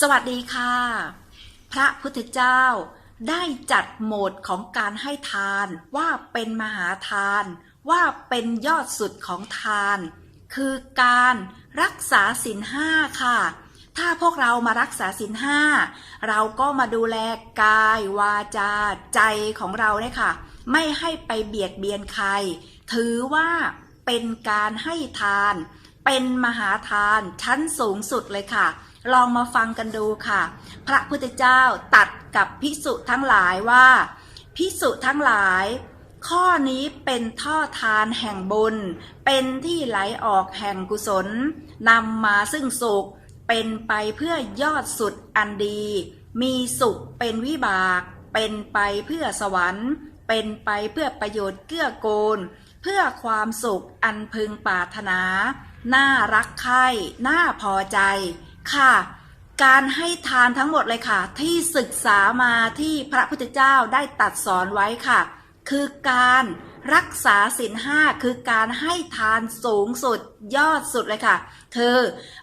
สวัสดีค่ะ พระพุทธเจ้าได้จัดโหมดของการให้ทานว่าเป็นมหาทาน ว่าเป็นยอดสุดของทาน คือการรักษาศีลห้าค่ะ ถ้าพวกเรามารักษาศีลห้าเราก็มาดูแลกายวาจาใจของเราเนี่ยค่ะ ไม่ให้ไปเบียดเบียนใคร ถือว่าเป็นการให้ทาน เป็นมหาทานชั้นสูงสุดเลยค่ะ ลองมาฟังกันดูค่ะ พระพุทธเจ้าตัดกับภิกษุทั้งหลายว่าภิกษุทั้งหลาย ข้อนี้เป็นท่อทานแห่งบุญ เป็นที่ไหลออกแห่งกุศลนำมาซึ่งสุข เป็นไปเพื่อยอดสุดอันดี มีสุขเป็นวิบาก เป็นไปเพื่อสวรรค์ เป็นไปเพื่อประโยชน์เกื้อกูล เพื่อความสุขอันพึงปรารถนา น่ารักใคร่น่าพอใจ ค่ะ การให้ทานทั้งหมดเลยค่ะ ที่ศึกษามาที่พระพุทธเจ้าได้ตัดสอนไว้ค่ะ คือการรักษาศีลห้าคือการให้ทานสูงสุดยอดสุดเลยค่ะ คือ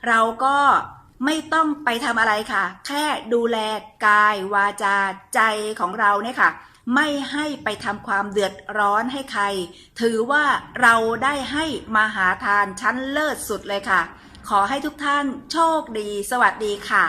เราก็ไม่ต้องไปทำอะไรค่ะ แค่ดูแลกายวาจาใจของเราเนี่ยค่ะ ไม่ให้ไปทำความเดือดร้อนให้ใคร ถือว่าเราได้ให้มหาทานชั้นเลิศสุดเลยค่ะ ขอให้ทุกท่านโชคดี สวัสดีค่ะ